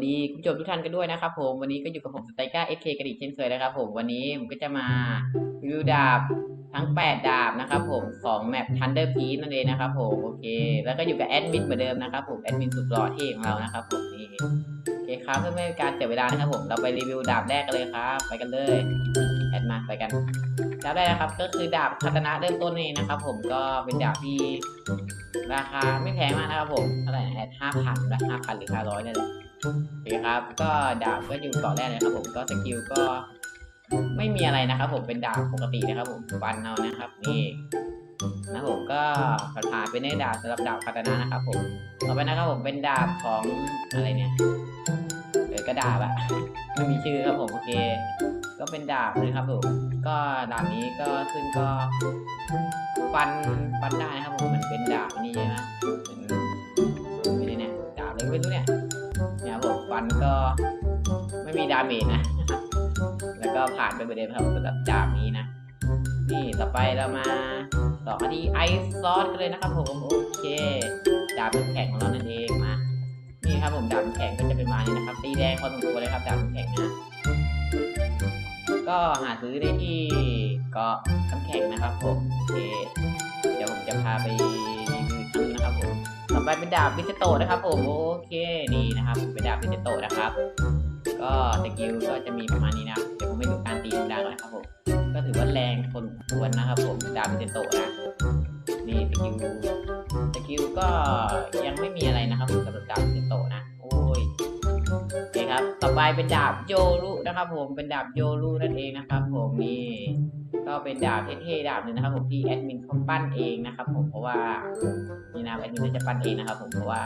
วัสดีคุณผู้ชมทุกท่านกันด้วยนะครับผมวันนี้ก็อยู่กับผมสไตก้าเอเคกระดิ่งเช่นเคยนะครับผมวันนี้ผมก็จะมารีวิวดาบทั้ง 8 ดาบนะครับผมของแมป Thunder p e a นั่นเองนะครับผมโอเค แล้วก็อยู่กับแอดมินเหมือนเดิมนะครับผมแอดมินสุดหล่อเท่ของเรานะครับผมนี่โอเคครับเพื่อไม่ให้การเสียเวลานะครับผมเราไปรีวิวดาบแรกกันเลยครับ ไปกันเลยแอดมาไปกันดาบแรกนะครับก็คือดาบคาตนะเริ่มต้นนี่นะครับ ผมก็เป็นดาบที่ราคาไม่แพงมากนะครับผมเท่าไหร่นะแอดห้าพันละห้าพันหรือห้าร้อยนี่แหละ โอเคครับ ก็ดาบก็อยู่เกาะแรกเลยนะครับผมก็สกิลก็ไม่มีอะไรนะครับ ผมเป็นดาบปกตินะครับ ผมฟันเอานะครับนี่นะผมก็ผ่านไปในดาบสำหรับดาบคาตานะนะครับผมต่อไปนะครับผมเป็นดาบของอะไรเนี่ยเออกระดาบอะไม่มีชื่อครับผมโอเค ก็เป็นดาบนะครับผมก็ดาบนี้ก็ซึ่งก็ฟันฟันได้นะครับผมมันเป็นดาบนี่ใช่ไหม เนี่ยครับผมฟันก็ไม่มีดาเมจนะ แล้วก็ผ่านไปเหมือนเดิมครับสำหรับดาบนี้นะ นี่ต่อไปเรามาต่อกันที่ไอซ์ซอสกันเลยนะครับผมโอเค ดาบแข็งของเรานั่นเองมานี่ครับผมดาบน้ำแข็งก็จะเป็นมานี้นะครับตีแดงพอสมควรเลยครับดาบน้ำแข็งนะก็หาซื้อได้ที่เกาะน้ำแข็งนะครับผมโอเค เดี๋ยวผมจะพาไป อไปเป็นดาบพิเศโตนะครับผมโอเคนี่นะครับเป็นดาบพิเศโตนะครับ ก็สกิลก็จะมีประมาณนี้นะเดี๋ยวผมไปดูการตีธรรมดาก่อนนะครับผมก็ถือว่าแรงคนควรนะครับ ผมดาบพิเศโตนะนี่สกิลสกิลก็ยังไม่มีอะไรนะครับผมสำหรับดาบพิเศโตนะ ครับ ต่อไปเป็นดาบโยรุนะครับ ผมเป็นดาบโยรุนั่นเองนะครับ ผมนี่ก็เป็นดาบเท่ๆดาบหนึ่งนะครับ ผมที่แอดมินเขาปั้นเองนะครับ ผมเพราะว่านี่นะแอดมินก็จะปั้นเองนะครับ ผมเพราะว่า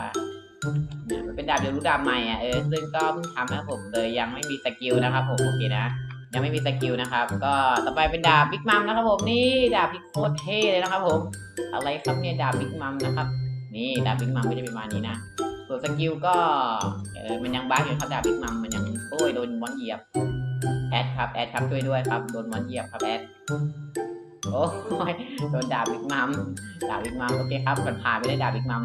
เนี่ยมันเป็นดาบโยรุดาบใหม่อะเออซึ่งก็เพิ่งทำนะครับผมเลยยังไม่มีสกิลนะครับ ผมโอเคนะยังไม่มีสกิลนะครับ ก็ต่อไปเป็นดาบบิ๊กมัมนะครับ ผมนี่ดาบพิกโคตรเท่เลยนะครับ ผม อะไรครับเนี่ยดาบบิ๊กมัมนะครับ นี่ดาบบิ๊กมัมก็จะเป็นประมาณนี้นะ ส่วนสกิลก็เออมันยังบั๊กอยู่ครับดาบบิ๊กมัมมันยังโอ้ยโดนมอนเหยียบแอดครับแอดครับช่วยด้วยครับโดนมอนเหยียบครับแอดโอ้ยโดนดาบบิ๊กมัมดาบบิ๊กมัมโอเคครับมันผ่านไปได้ดาบบิ๊กมัม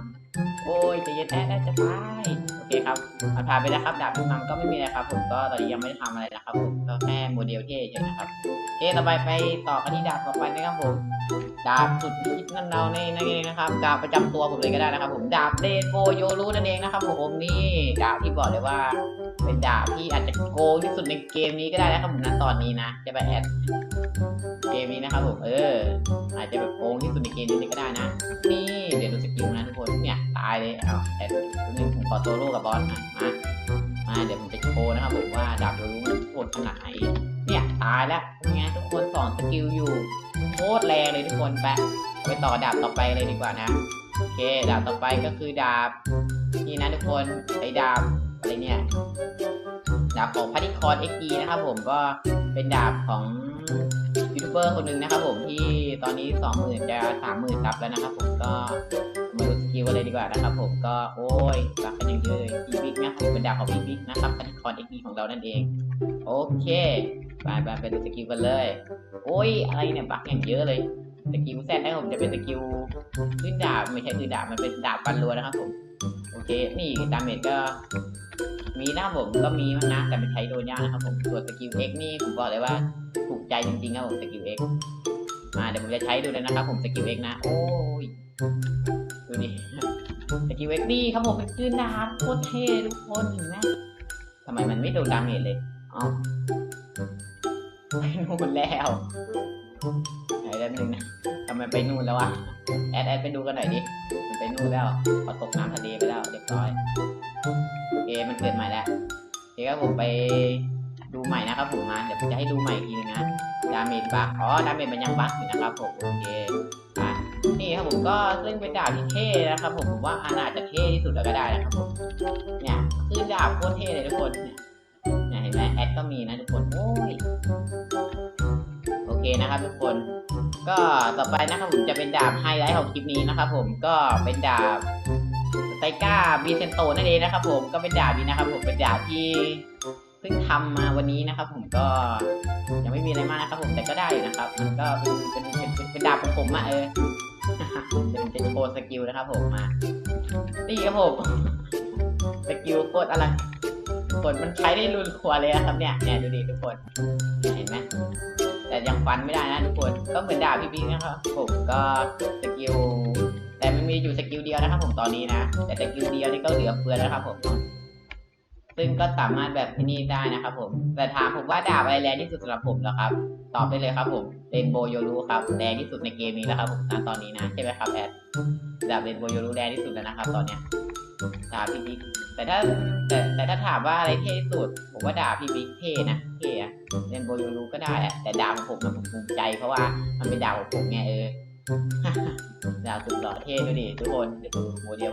โอ้ยจะเย็นแอดแอดจะตายโอเคครับมันผ่านไปแล้วครับดาบบิ๊กมัมก็ไม่มีอะไรครับผมก็ตอนนี้ยังไม่ได้ทำอะไรนะครับผมก็แค่โมเดลเท่เฉยๆนะครับโอเคต่อไปไปต่อกันที่ดาบต่อไปนะครับผม ดาบสุดฮิตนั่นเราในนั่นเองนะครับดาบประจำตัวผมเลยก็ได้นะครับ ผมดาบเรนโบโยรุนั่นเองนะครับผมนี่ดาบที่บอกเลยว่า เป็นดาบที่อาจจะโกงที่สุดในเกมนี้ก็ได้นะครับผมนะตอนนี้นะ จะไปแอดเกมนี้นะครับผมเออ อาจจะแบบโกงที่สุดในเกมนี้ก็ได้นะ นี่เดี๋ยวดูสกิลนะทุกคนเนี่ยตายเลยเอาแอดนึงผมขอโซโล่กับบอสหน่อยมามาเดี๋ยวผมจะโชว์นะครับผมว่าดาบโยรุมันโคตรขนาดไหนเนี่ยตายแล้วเป็นไงทุกคนสอนสกิลอยู่โคตรแรงเลยทุกคนไปไปต่อดาบต่อไปเลยดีกว่านะโอเคดาบต่อไปก็คือดาบนี่นะทุกคนไอ้ดาบอะไรเนี่ยดาบของพัทิคอนเอ็กซ์นะครับผมก็เป็นดาบของยูทูบเบอร์คนหนึ่งนะครับผมที่ตอนนี้สองหมื่นจะสามหมื่นซับแล้วนะครับผมก็มาดูสกิลกันเลยดีกว่านะครับผมก็โอ้ยรักกันอย่างเยอะเลยอีวิกนะครับเป็นดาบของอีวิกนะครับพัทิคอนเอ็กซ์ของเรานั่นเองโอเค ไปไปไปดูสกิลกันเลย โอ้ยอะไรเนี่ยบักอย่างเยอะเลย สกิลแซดนะผมจะเป็นสกิลขึ้นดาบไม่ใช่คือดาบมันเป็นดาบปันรัวนะครับผม โอเค นี่ดาเมจก็ มีนะครับผมก็มีมั้งนะ แต่มันใช้โดนยากนะครับผมส่วนสกิล X นี่ผมบอกเลยว่าถูกใจจริงๆครับผมสกิล X มาเดี๋ยวผมจะใช้ดูเลยนะครับผมสกิล X นะ โอ้ย ดูดิสกิล X นี่ครับผมเป็นขึ้นดาบโคตรเท่ทุกคนเห็นไหมทำไมมันไม่โดนดาเมจเลยอ๋อ ไปนู่นแล้วไหนแป๊บนึงนะทำไมไปนู่นแล้ววะแอดแอดไปดูกันหน่อยดิมันไปนู่นแล้วพอตกน้ำทะเลไปแล้วเรียบร้อยโอเคมันเกิดใหม่แล้วเคครับผมไปดูใหม่นะครับผมมาเดี๋ยวผมจะให้ดูใหม่อีกทีนึงนะดาเมจบักอ๋อดาเมจมันยังบักอยู่นะครับผมโอเคอะนี่ครับผมก็ซึ่งเป็นดาบที่เท่นะครับผมผมว่าอันาจจะเท่ที่สุดแล้วก็ได้นะครับผมเนี่ยคือดาบโคตรเท่เลยทุกคนเนี่ยเห็นไหมแอดก็มีนะทุกคนโอ้ย นะครับทุกคน ก็ต่อไปนะครับผมจะเป็นดาบไฮไลท์ของคลิปนี้นะครับผมก็เป็นดาบไตก้าบีเซนโตนั่นเองนะครับผมก็เป็นดาบนี้นะครับ ผมเป็นดาบที่เพิ่งทำมาวันนี้นะครับ ผมก็ยังไม่มีอะไรมากนะครับ ผมแต่ก็ได้นะครับ มันก็เป็นเป็นเป็นเป็นดาบของผมอะเออเดี๋ยวผมจะโชว์สกิลนะครับ ผมมานี่ครับผมสกิลโคตรอะไรทุกคนมันใช้ได้รุนครัวเลยนะครับเนี่ยเนี่ยดูดิทุกคนเห็นไหม แต่ยังฟันไม่ได้นะทุกคนก็เหมือนดาบพี่บิ๊กนะครับผมก็สกิลแต่มันมีอยู่สกิลเดียวนะครับผมตอนนี้นะ แต่สกิลเดียวนี่ก็เหลือเฟือแล้วครับผมซึ่งก็สามารถแบบที่นี่ได้นะครับผมแต่ถามผมว่าดาบอะไรแรงที่สุดสำหรับผมเหรอครับตอบได้เลยครับผมเรนโบโยรูครับแรงที่สุดในเกมนี้แล้วครับผมตอนนี้นะใช่ไหมครับแอดดาบเรนโบโยรูแรงที่สุดแล้วนะครับตอนเนี้ย ดาบพี่บิ๊กแต่ถ้าแต่แต่ถ้าถามว่าอะไรเท่ที่สุด ผมว่าดาบพี่บิ๊กเท่นะเท่อะเล่นโบโยรูก็ได้อะแต่ดาบของผมนะผมภูมิใจเพราะว่ามันเป็นดาบของผมไงเออดาบสุดหล่อเท่ดูดิทุกคนเดี๋ยวดูโมเดล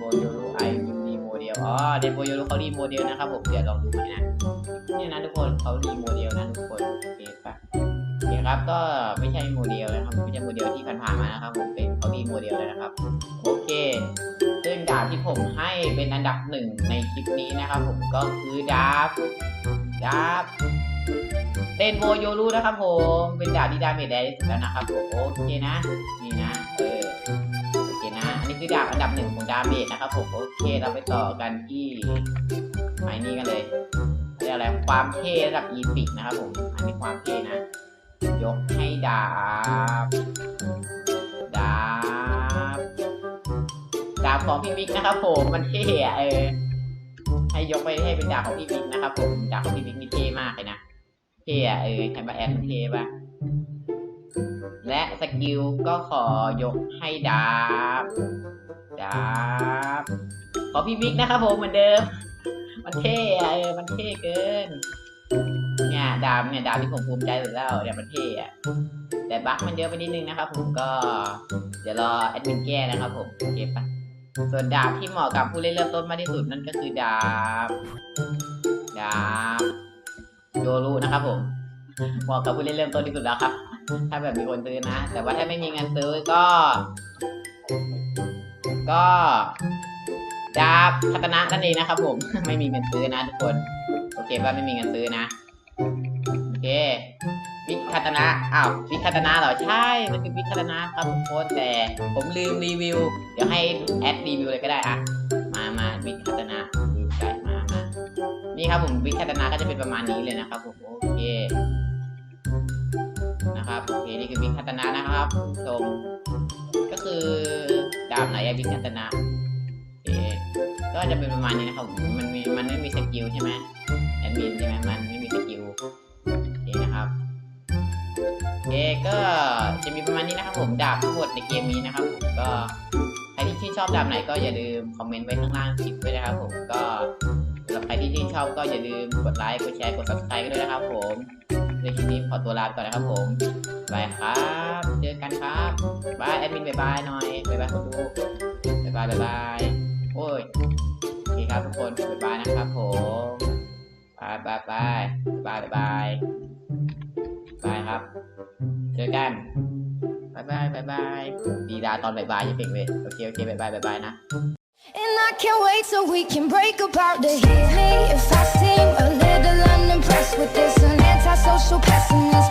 ผมเดนโบโยรุไอรีโมเดลอ๋อเดนโบโยรุเขารีโมเดลนะครับผมเดี๋ยวลองดูหน่นะเนี่ยนะทุกคนเขารีโมเดลนะทุกคนโอเคปะโอเคครับก็ไม่ใช่โมเดลนะครับไม่ใช่โมเดลที่ผ่านๆมานะครับผมเป็นเขารีโมเดลเลยนะครับโอเคซึ่งดาบที่ผมให้เป็นอันดับหนึ่งในคลิปนี้นะครับผมก็คือดาบดาบเดนโบโยรุนะครับผมเป็นดาบที่ดาเมจแรงที่สุดแล้วนะครับผมโอเคนะนี่นะ ดาบอันดับหนึ่งของดาเมจนะครับผมโอเคเราไปต่อกันที่ไอ้นี่กันเลยเรียกอะไรความเท่ระดับอีพิกนะครับผมอันนี้ความเท่นะ ยกให้ดาบดาบดาบของพี่วิกนะครับผมมันเท่อะเออให้ยกไปให้เป็นดาบของพี่วิกนะครับผมดาบของพี่วิกนี่เท่มากเลยนะเท่อะเออแคมเปอร์แอนมันเท่ปะและสกิลก็ขอยกให้ดาบ ดาบขอพี่บิ๊กนะครับผมเหมือนเดิม มันเท่อะเออมันเท่เกิน เนี่ยดาบเนี่ยดาบที่ผมภูมิใจสุดแล้วเนี่ยมันเท่อะแต่บั๊กมันเยอะไปนิดนึงนะครับผมก็เดี๋ยวรอแอดมินแก้นะครับผมโอเคปะส่วนดาบที่เหมาะกับผู้เล่นเริ่มต้นมากที่สุดนั่นก็คือดาบดาบโยรุนะครับผมเหมาะกับผู้เล่นเริ่มต้นที่สุดแล้วครับ ถ้าแบบมีคนซื้อนะ แต่ว่าถ้าไม่มีเงินซื้อก็ ก็ดาบพัฒนะนั่นเองนะครับ ผม ไม่มีเงินซื้อนะทุกคน โอเคว่าไม่มีเงินซื้อนะ โอเค วิคาตนะ อ้าว วิคาตนะเหรอ ใช่ มันคือวิคาตนะครับทุกคน แต่ผมลืมรีวิว เดี๋ยวให้แอดรีวิวเลยก็ได้อะมามาวิคาตนะดูใจมามานี่ครับผมวิคาตนะก็จะเป็นประมาณนี้เลยนะครับผมโอเคนะครับโอเคนี่คือวิคัตนะนะครับชมก็ คือดาบไหนอะวิคัตนะโอก็จะเป็นประมาณนี้นะครับผมมันมีมันไม่มีสกิลใช่ไหมแอดมินใช่ไหมมันไม่มีสกิลโอนะครับโอก็จะมีประมาณนี้นะครับผมดาบทั้งหมดในเกมนี้นะครับผมก็ใครที่ชื่นชอบดาบไหนก็อย่าลืมคอมเมนต์ไว้ข้างล่างคลิปด้วยนะครับผมก็สำหรับใครที่ชื่นชอบก็อย่าลืมกดไลค์กดแชร์กด subscribe กันด้วยนะครับผม ในคลิปนี้ขอตัวลาไปก่อนนะครับผมบายครับ เจอกันครับบายแอดมินบายบายหน่อยบายบายคนดูบายบายบายบายโอ้ยโอเคครับทุกคนบายบายนะครับผมบายบายบายบายบายบายบายครับ เจอกันบายบายบายบายดีดาตอนบายบายยังเก่งเลยโอเคโอเคบายบายบายบายนะ And I can't wait till we can break apart the if I seem a little obsessed with this, an antisocial pessimist.